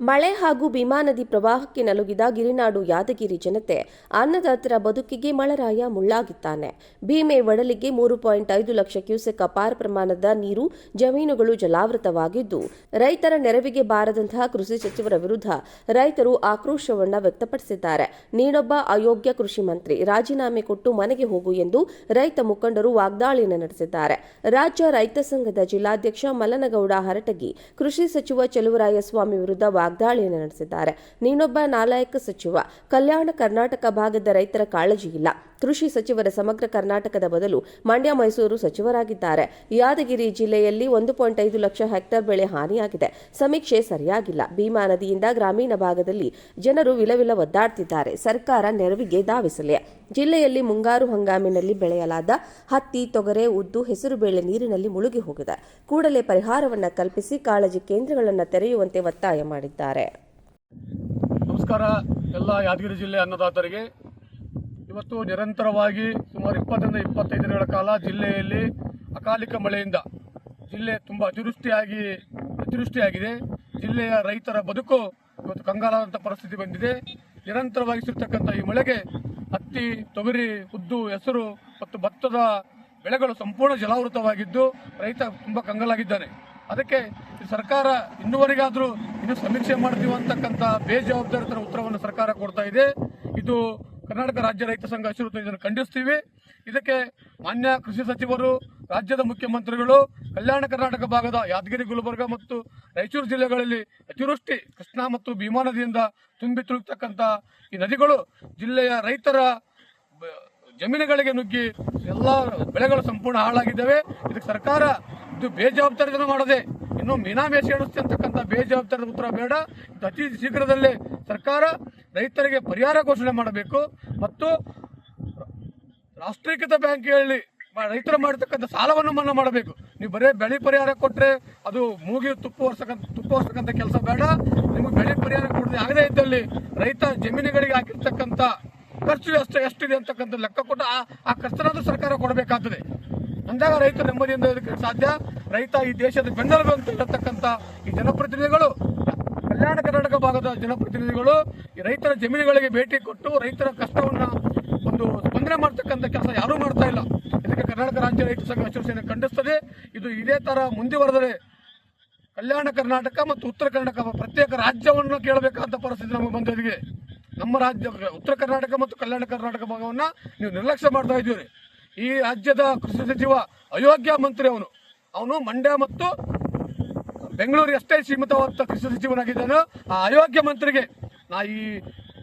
ಮಳೆ ಹಾಗೂ ಭೀಮಾ ನದಿ ಪ್ರವಾಹಕ್ಕೆ ನಲುಗಿದ ಗಿರಿನಾಡು ಯಾದಗಿರಿ ಜನತೆ ಅನ್ನದಾತರ ಬದುಕಿಗೆ ಮಳರಾಯ ಮುಳ್ಳಾಗಿದ್ದಾನೆ. ಭೀಮೆ ಒಡಲಿಗೆ ಮೂರು ಪಾಯಿಂಟ್ ಐದು ಲಕ್ಷ ಕ್ಯೂಸೆಕ್ ಅಪಾರ ಪ್ರಮಾಣದ ನೀರು, ಜಮೀನುಗಳು ಜಲಾವೃತವಾಗಿದ್ದು, ರೈತರ ನೆರವಿಗೆ ಬಾರದಂತಹ ಕೃಷಿ ಸಚಿವರ ವಿರುದ್ಧ ರೈತರು ಆಕ್ರೋಶವನ್ನು ವ್ಯಕ್ತಪಡಿಸಿದ್ದಾರೆ. ನೀನೊಬ್ಬ ಅಯೋಗ್ಯ ಕೃಷಿ ಮಂತ್ರಿ, ರಾಜೀನಾಮೆ ಕೊಟ್ಟು ಮನೆಗೆ ಹೋಗು ಎಂದು ರೈತ ಮುಖಂಡರು ವಾಗ್ದಾಳಿಯನ್ನು ನಡೆಸಿದ್ದಾರೆ. ರಾಜ್ಯ ರೈತ ಸಂಘದ ಜಿಲ್ಲಾಧ್ಯಕ್ಷ ಮಲ್ಲನಗೌಡ ಹರಟಗಿ, ಕೃಷಿ ಸಚಿವ ಚಲುವರಾಯಸ್ವಾಮಿ ವಿರುದ್ಧ ವಾಗ್ದಾಳಿಯನ್ನು ನಡೆಸಿದ್ದಾರೆ. ನೀನೊಬ್ಬ ನಾಲಾಯಕ ಸಚಿವ. ಕಲ್ಯಾಣ ಕರ್ನಾಟಕ ಭಾಗದ ರೈತರ ಕಾಳಜಿ ಇಲ್ಲ. ಕೃಷಿ ಸಚಿವರ ಸಮಗ್ರ ಕರ್ನಾಟಕದ ಬದಲು ಮಂಡ್ಯ ಮೈಸೂರು ಸಚಿವರಾಗಿದ್ದಾರೆ. ಯಾದಗಿರಿ ಜಿಲ್ಲೆಯಲ್ಲಿ ಒಂದು ಪಾಯಿಂಟ್ ಐದು ಲಕ್ಷ ಹೆಕ್ಟೇರ್ ಬೆಳೆ ಹಾನಿಯಾಗಿದೆ. ಸಮೀಕ್ಷೆ ಸರಿಯಾಗಿಲ್ಲ. ಭೀಮಾ ನದಿಯಿಂದ ಗ್ರಾಮೀಣ ಭಾಗದಲ್ಲಿ ಜನರು ವಿಲವಿಲ ಒದ್ದಾಡ್ತಿದ್ದಾರೆ. ಸರ್ಕಾರ ನೆರವಿಗೆ ಧಾವಿಸಲಿ. ಜಿಲ್ಲೆಯಲ್ಲಿ ಮುಂಗಾರು ಹಂಗಾಮಿನಲ್ಲಿ ಬೆಳೆಯಲಾದ ಹತ್ತಿ, ತೊಗರೆ, ಉದ್ದು, ಹೆಸರು ಬೇಳೆ ನೀರಿನಲ್ಲಿ ಮುಳುಗಿ ಹೋಗಿದೆ. ಕೂಡಲೇ ಪರಿಹಾರವನ್ನು ಕಲ್ಪಿಸಿ ಕಾಳಜಿ ಕೇಂದ್ರಗಳನ್ನು ತೆರೆಯುವಂತೆ ಒತ್ತಾಯ ಮಾಡಿದ್ದಾರೆ. ನಮಸ್ಕಾರ. ಎಲ್ಲ ಯಾದಗಿರಿ ಜಿಲ್ಲೆ ಅನ್ನದಾತರಿಗೆ ಇವತ್ತು ನಿರಂತರವಾಗಿ ಸುಮಾರು ಇಪ್ಪತ್ತರಿಂದ ಇಪ್ಪತ್ತೈದು ದಿನಗಳ ಕಾಲ ಜಿಲ್ಲೆಯಲ್ಲಿ ಅಕಾಲಿಕ ಮಳೆಯಿಂದ ಜಿಲ್ಲೆ ತುಂಬ ಅತಿವೃಷ್ಟಿಯಾಗಿ, ಅತಿವೃಷ್ಟಿಯಾಗಿದೆ. ಜಿಲ್ಲೆಯ ರೈತರ ಬದುಕು ಇವತ್ತು ಕಂಗಾಲಾದಂಥ ಪರಿಸ್ಥಿತಿ ಬಂದಿದೆ. ನಿರಂತರವಾಗಿ ಸಿಗ್ತಕ್ಕಂಥ ಈ ಮಳೆಗೆ ಹತ್ತಿ, ತೊಗರಿ ಉದ್ದು ಹೆಸರು ಮತ್ತು ಭತ್ತದ ಬೆಳೆಗಳು ಸಂಪೂರ್ಣ ಜಲಾವೃತವಾಗಿದ್ದು ರೈತ ತುಂಬ ಕಂಗಾಲಾಗಿದ್ದಾನೆ. ಅದಕ್ಕೆ ಸರ್ಕಾರ ಇನ್ನುವರೆಗಾದರೂ ಇನ್ನು ಸಮೀಕ್ಷೆ ಮಾಡ್ತೀವಿ ಅಂತಕ್ಕಂಥ ಬೇಜವಾಬ್ದಾರಿತರ ಉತ್ತರವನ್ನು ಸರ್ಕಾರ ಕೊಡ್ತಾ ಇದೆ. ಇದು ಕರ್ನಾಟಕ ರಾಜ್ಯ ರೈತ ಸಂಘ ಹಸಿರು ಇದನ್ನು ಖಂಡಿಸ್ತೀವಿ. ಇದಕ್ಕೆ ಮಾನ್ಯ ಕೃಷಿ ಸಚಿವರು, ರಾಜ್ಯದ ಮುಖ್ಯಮಂತ್ರಿಗಳು, ಕಲ್ಯಾಣ ಕರ್ನಾಟಕ ಭಾಗದ ಯಾದಗಿರಿ, ಗುಲ್ಬರ್ಗ ಮತ್ತು ರಾಯಚೂರು ಜಿಲ್ಲೆಗಳಲ್ಲಿ ಅತಿವೃಷ್ಟಿ, ಕೃಷ್ಣಾ ಮತ್ತು ಭೀಮಾ ನದಿಯಿಂದ ತುಂಬಿ ತುಳುಕ್ತಕ್ಕಂಥ ಈ ನದಿಗಳು ಜಿಲ್ಲೆಯ ರೈತರ ಜಮೀನುಗಳಿಗೆ ನುಗ್ಗಿ ಎಲ್ಲ ಬೆಳೆಗಳು ಸಂಪೂರ್ಣ ಹಾಳಾಗಿದ್ದಾವೆ. ಇದಕ್ಕೆ ಸರ್ಕಾರ ಇದು ಬೇಜವಾಬ್ದಾರಿತನ ಮಾಡದೆ ಇನ್ನು ಮೀನಾಮೇಷ ಎಣಿಸ್ತೆ ಅಂತಕ್ಕಂಥ ಬೇಜವಾಬ್ದಾರಿ ಉತ್ತರ ಬೇಡ. ಅತಿ ಶೀಘ್ರದಲ್ಲೇ ಸರ್ಕಾರ ರೈತರಿಗೆ ಪರಿಹಾರ ಘೋಷಣೆ ಮಾಡಬೇಕು ಮತ್ತು ರಾಷ್ಟ್ರೀಕೃತ ಬ್ಯಾಂಕ್ಗಳಲ್ಲಿ ಹೇಳಿ ರೈತರು ಮಾಡಿರ್ತಕ್ಕಂಥ ಸಾಲವನ್ನು ಮನ್ನಾ ಮಾಡಬೇಕು. ನೀವು ಬರೀ ಬೆಳೆ ಪರಿಹಾರ ಕೊಟ್ಟರೆ ಅದು ಮೂಗಿ ತುಪ್ಪ ಹೊರ್ಸಕ್ಕಂಥ ತುಪ್ಪ ಹೊರ್ಸಕ್ಕಂಥ ಕೆಲಸ ಬೇಡ. ನಿಮಗೆ ಬೆಳೆ ಪರಿಹಾರ ಕೊಡದೆ ಆಗದೇ ಇದ್ದಲ್ಲಿ ರೈತ ಜಮೀನುಗಳಿಗೆ ಹಾಕಿರ್ತಕ್ಕಂಥ ಖರ್ಚು ಎಷ್ಟು ಎಷ್ಟಿದೆ ಅಂತಕ್ಕಂಥ ಲೆಕ್ಕ ಕೊಟ್ಟು ಆ ಆ ಖರ್ಚನಾದರೂ ಸರ್ಕಾರ ಕೊಡಬೇಕಾಗ್ತದೆ. ಅಂದಾಗ ರೈತ ನೆಮ್ಮದಿಯಿಂದ ಸಾಧ್ಯ. ರೈತ ಈ ದೇಶದ ಬೆನ್ನೆಲುಬು ಅಂತ ಹೇಳತಕ್ಕಂಥ ಈ ಜನಪ್ರತಿನಿಧಿಗಳು ಕಲ್ಯಾಣ ಕರ್ನಾಟಕ ಭಾಗದ ಜನಪ್ರತಿನಿಧಿಗಳು ರೈತರ ಜಮೀನುಗಳಿಗೆ ಭೇಟಿ ಕೊಟ್ಟು ರೈತರ ಕಷ್ಟವನ್ನು ಒಂದು ಸ್ಪಂದನೆ ಮಾಡ್ತಕ್ಕಂಥ ಕೆಲಸ ಯಾರೂ ಮಾಡ್ತಾ ಇಲ್ಲ. ಇದಕ್ಕೆ ಕರ್ನಾಟಕ ರಾಜ್ಯ ರೈತ ಸಂಘ ಸೇನೆ ಖಂಡಿಸ್ತದೆ. ಇದು ಇದೇ ತರ ಮುಂದುವರೆದರೆ ಕಲ್ಯಾಣ ಕರ್ನಾಟಕ ಮತ್ತು ಉತ್ತರ ಕರ್ನಾಟಕ ಪ್ರತ್ಯೇಕ ರಾಜ್ಯವನ್ನು ಕೇಳಬೇಕಾದ ಪರಿಸ್ಥಿತಿ ನಮಗೆ ಬಂದಿದೆ ನಮ್ಮ ರಾಜ್ಯ ಉತ್ತರ ಕರ್ನಾಟಕ ಮತ್ತು ಕಲ್ಯಾಣ ಕರ್ನಾಟಕ ಭಾಗವನ್ನು ನೀವು ನಿರ್ಲಕ್ಷ್ಯ ಮಾಡ್ತಾ ಇದ್ದೀರಿ. ಈ ರಾಜ್ಯದ ಕೃಷಿ ಸಚಿವ ಅಯೋಗ್ಯ ಮಂತ್ರಿ ಅವನು. ಅವನು ಮಂಡ್ಯ ಮತ್ತು ಬೆಂಗಳೂರಿಗೆ ಎಷ್ಟೇ ಸೀಮಿತವಾದ ಕೃಷಿ ಸಚಿವನಾಗಿದ್ದಾನೆ ಆ ಅಯೋಗ್ಯ ಮಂತ್ರಿಗೆ ನಾ ಈ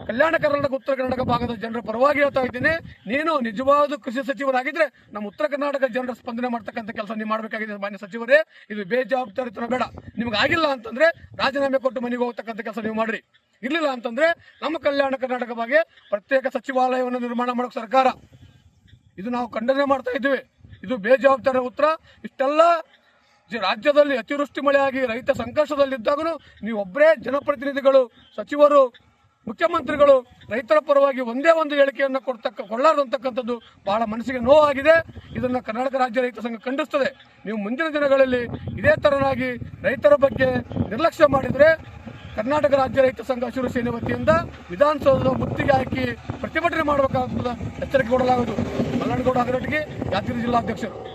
ಕಲ್ಯಾಣ ಕರ್ನಾಟಕ, ಉತ್ತರ ಕರ್ನಾಟಕ ಭಾಗದ ಜನರ ಪರವಾಗಿ ಹೇಳ್ತಾ ಇದ್ದೀನಿ. ನೀನು ನಿಜವಾದ ಕೃಷಿ ಸಚಿವರಾಗಿದ್ರೆ ನಮ್ಮ ಉತ್ತರ ಕರ್ನಾಟಕ ಜನರ ಸ್ಪಂದನೆ ಮಾಡ್ತಕ್ಕಂಥ ಕೆಲಸ ನೀವು ಮಾಡಬೇಕಾಗಿದೆ ಮಾನ್ಯ ಸಚಿವರೇ. ಇದು ಬೇಜವಾಬ್ದಾರಿತನ ಬೇಡ. ನಿಮ್ಗೆ ಆಗಿಲ್ಲ ಅಂತಂದ್ರೆ ರಾಜೀನಾಮೆ ಕೊಟ್ಟು ಮನೆಗೆ ಹೋಗ್ತಕ್ಕಂಥ ಕೆಲಸ ನೀವು ಮಾಡ್ರಿ. ಇರ್ಲಿಲ್ಲ ಅಂತಂದ್ರೆ ನಮ್ಮ ಕಲ್ಯಾಣ ಕರ್ನಾಟಕ ಬಗ್ಗೆ ಪ್ರತ್ಯೇಕ ಸಚಿವಾಲಯವನ್ನು ನಿರ್ಮಾಣ ಮಾಡೋಕೆ ಸರ್ಕಾರ. ಇದು ನಾವು ಖಂಡನೆ ಮಾಡ್ತಾ ಇದ್ದೀವಿ. ಇದು ಬೇಜವಾಬ್ದಾರಿ ಉತ್ತರ. ಇಷ್ಟೆಲ್ಲ ರಾಜ್ಯದಲ್ಲಿ ಅತಿವೃಷ್ಟಿ ಮಳೆಯಾಗಿ ರೈತ ಸಂಕಷ್ಟದಲ್ಲಿದ್ದಾಗಲೂ ನೀವು ಒಬ್ಬರೇ ಜನಪ್ರತಿನಿಧಿಗಳು, ಸಚಿವರು, ಮುಖ್ಯಮಂತ್ರಿಗಳು ರೈತರ ಪರವಾಗಿ ಒಂದೇ ಒಂದು ಹೇಳಿಕೆಯನ್ನು ಕೊಡ್ತಕ್ಕ ಕೊಳ್ಳಾರ್ದಂತಕ್ಕಂಥದ್ದು ಬಹಳ ಮನಸ್ಸಿಗೆ ನೋವಾಗಿದೆ. ಇದನ್ನು ಕರ್ನಾಟಕ ರಾಜ್ಯ ರೈತ ಸಂಘ ಖಂಡಿಸ್ತದೆ. ನೀವು ಮುಂದಿನ ದಿನಗಳಲ್ಲಿ ಇದೇ ತರನಾಗಿ ರೈತರ ಬಗ್ಗೆ ನಿರ್ಲಕ್ಷ್ಯ ಮಾಡಿದರೆ ಕರ್ನಾಟಕ ರಾಜ್ಯ ರೈತ ಸಂಘ ಹಸಿರು ಸೇನೆ ವತಿಯಿಂದ ವಿಧಾನಸೌಧದ ಮುತ್ತಿಗೆ ಹಾಕಿ ಪ್ರತಿಭಟನೆ ಮಾಡಬೇಕಾಗುತ್ತದೆ ಎಚ್ಚರಿಕೆ ಕೊಡಲಾಗುವುದು. ಮಲ್ಲಾಡಗೌಡ ಹಗರಟ್ಟಿಗೆ ಯಾದಗಿರಿ ಜಿಲ್ಲಾಧ್ಯಕ್ಷರು.